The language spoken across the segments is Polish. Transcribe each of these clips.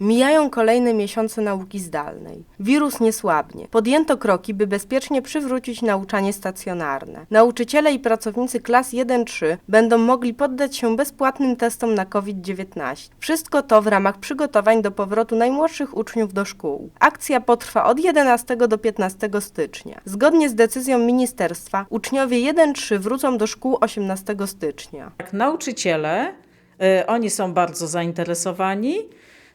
Mijają kolejne miesiące nauki zdalnej. Wirus nie słabnie. Podjęto kroki, by bezpiecznie przywrócić nauczanie stacjonarne. Nauczyciele i pracownicy klas 1-3 będą mogli poddać się bezpłatnym testom na COVID-19. Wszystko to w ramach przygotowań do powrotu najmłodszych uczniów do szkół. Akcja potrwa od 11 do 15 stycznia. Zgodnie z decyzją ministerstwa, uczniowie 1-3 wrócą do szkół 18 stycznia. Nauczyciele, y, oni są bardzo zainteresowani.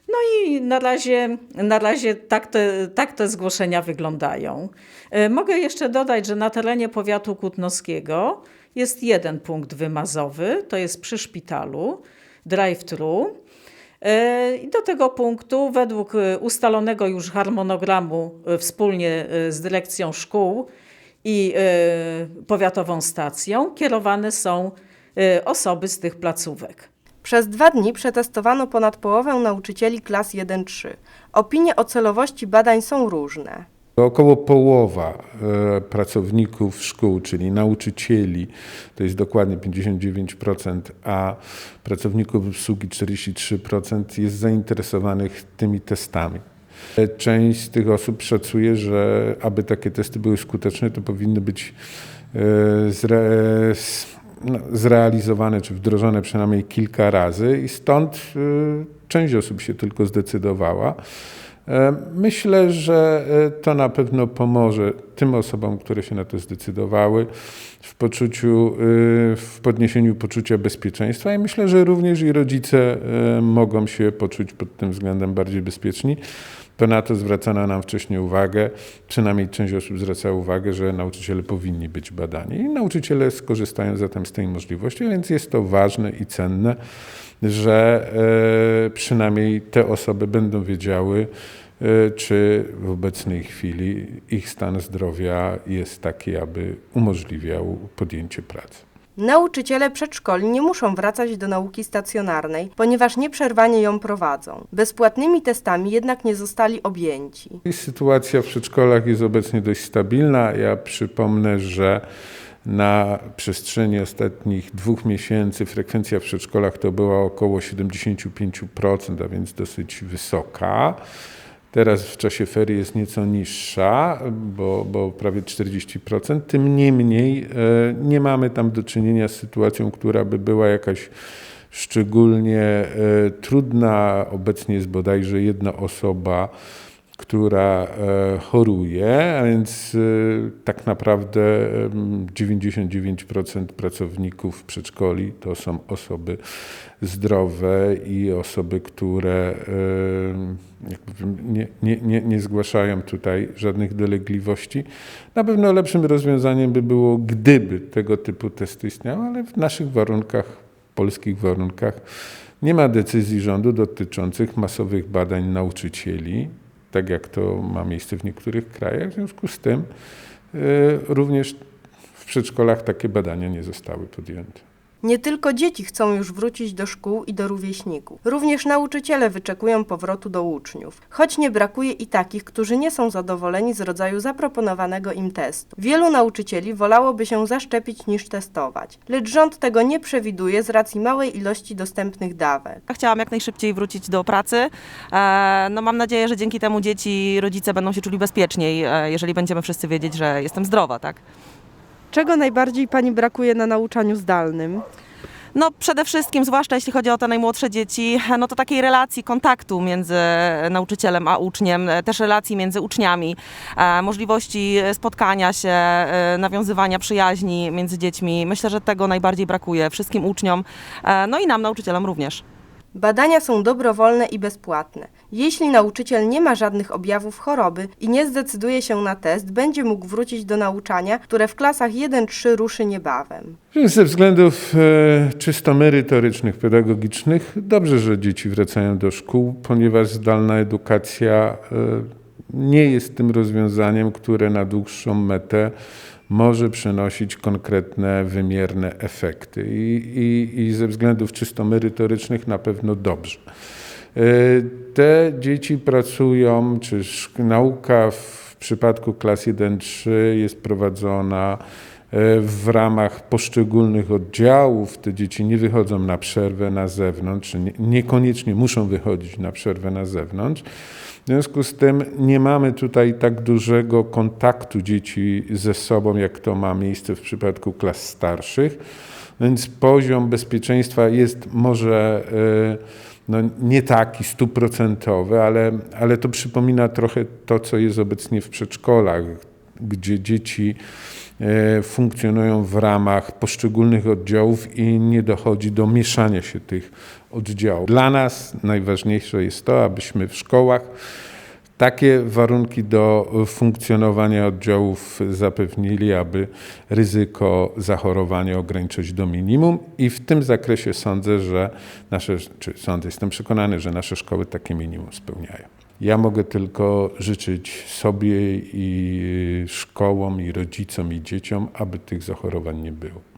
No i na razie, na razie tak, te, tak te zgłoszenia wyglądają. Y, Mogę jeszcze dodać, że na terenie powiatu kutnowskiego jest jeden punkt wymazowy, to jest przy szpitalu, drive-thru. Y, I do tego punktu, według y, ustalonego już harmonogramu wspólnie z dyrekcją szkół i powiatową stacją, kierowane są osoby z tych placówek. Przez dwa dni przetestowano ponad połowę nauczycieli klas 1-3. Opinie o celowości badań są różne. Około połowa e, pracowników szkół, czyli nauczycieli, to jest dokładnie 59%, a pracowników obsługi 43% jest zainteresowanych tymi testami. E, Część z tych osób szacuje, że aby takie testy były skuteczne, to powinny być e, no, zrealizowane czy wdrożone przynajmniej kilka razy i stąd e, część osób się tylko zdecydowała. E, Myślę, że e, to na pewno pomoże tym osobom, które się na to zdecydowały, w poczuciu, e, w podniesieniu poczucia bezpieczeństwa i myślę, że również i rodzice e, mogą się poczuć pod tym względem bardziej bezpieczni. To na to zwracano nam wcześniej uwagę, przynajmniej część osób zwracała uwagę, że nauczyciele powinni być badani. I nauczyciele skorzystają zatem z tej możliwości, a więc jest to ważne i cenne, że e, przynajmniej te osoby będą wiedziały, e, czy w obecnej chwili ich stan zdrowia jest taki, aby umożliwiał podjęcie pracy. Nauczyciele przedszkoli nie muszą wracać do nauki stacjonarnej, ponieważ nieprzerwanie ją prowadzą. Bezpłatnymi testami jednak nie zostali objęci. Sytuacja w przedszkolach jest obecnie dość stabilna. Ja przypomnę, że na przestrzeni ostatnich dwóch miesięcy frekwencja w przedszkolach to była około 75%, a więc dosyć wysoka. Teraz w czasie ferii jest nieco niższa, bo, bo prawie 40%. Tym niemniej e, nie mamy tam do czynienia z sytuacją, która by była jakaś szczególnie e, trudna. Obecnie jest bodajże jedna osoba, która e, choruje, a więc e, tak naprawdę em, 99% pracowników przedszkoli to są osoby zdrowe i osoby, które nie, nie, nie, nie zgłaszają tutaj żadnych dolegliwości. Na pewno lepszym rozwiązaniem by było, gdyby tego typu testy istniały, ale w naszych warunkach, polskich warunkach, nie ma decyzji rządu dotyczących masowych badań nauczycieli, tak jak to ma miejsce w niektórych krajach. W związku z tym e, również w przedszkolach takie badania nie zostały podjęte. Nie tylko dzieci chcą już wrócić do szkół i do rówieśników. Również nauczyciele wyczekują powrotu do uczniów. Choć nie brakuje i takich, którzy nie są zadowoleni z rodzaju zaproponowanego im testu. Wielu nauczycieli wolałoby się zaszczepić niż testować. Lecz rząd tego nie przewiduje z racji małej ilości dostępnych dawek. Chciałam jak najszybciej wrócić do pracy. E, No mam nadzieję, że dzięki temu dzieci, rodzice będą się czuli bezpieczniej, e, jeżeli będziemy wszyscy wiedzieć, że jestem zdrowa, tak? Czego najbardziej Pani brakuje na nauczaniu zdalnym? No przede wszystkim, zwłaszcza jeśli chodzi o te najmłodsze dzieci, no to takiej relacji, kontaktu między nauczycielem a uczniem, też relacji między uczniami, e, możliwości spotkania się, e, nawiązywania przyjaźni między dziećmi. Myślę, że tego najbardziej brakuje wszystkim uczniom, e, no i nam, nauczycielom również. Badania są dobrowolne i bezpłatne. Jeśli nauczyciel nie ma żadnych objawów choroby i nie zdecyduje się na test, będzie mógł wrócić do nauczania, które w klasach 1-3 ruszy niebawem. Ze względów e, czysto merytorycznych, pedagogicznych, dobrze, że dzieci wracają do szkół, ponieważ zdalna edukacja e, nie jest tym rozwiązaniem, które na dłuższą metę może przynosić konkretne, wymierne efekty. I, i, i ze względów czysto merytorycznych na pewno dobrze. E, Te dzieci pracują, czy nauka w przypadku klas 1-3 jest prowadzona w ramach poszczególnych oddziałów. Te dzieci nie wychodzą na przerwę na zewnątrz, niekoniecznie muszą wychodzić na przerwę na zewnątrz. W związku z tym nie mamy tutaj tak dużego kontaktu dzieci ze sobą, jak to ma miejsce w przypadku klas starszych. Więc poziom bezpieczeństwa jest może e, no, nie taki stuprocentowy, ale, ale to przypomina trochę to, co jest obecnie w przedszkolach, gdzie dzieci e, funkcjonują w ramach poszczególnych oddziałów i nie dochodzi do mieszania się tych oddziałów. Dla nas najważniejsze jest to, abyśmy w szkołach takie warunki do funkcjonowania oddziałów zapewnili, aby ryzyko zachorowania ograniczyć do minimum i w tym zakresie sądzę, że nasze, czy sądzę, jestem przekonany, że nasze szkoły takie minimum spełniają. Ja mogę tylko życzyć sobie i szkołom, i rodzicom, i dzieciom, aby tych zachorowań nie było.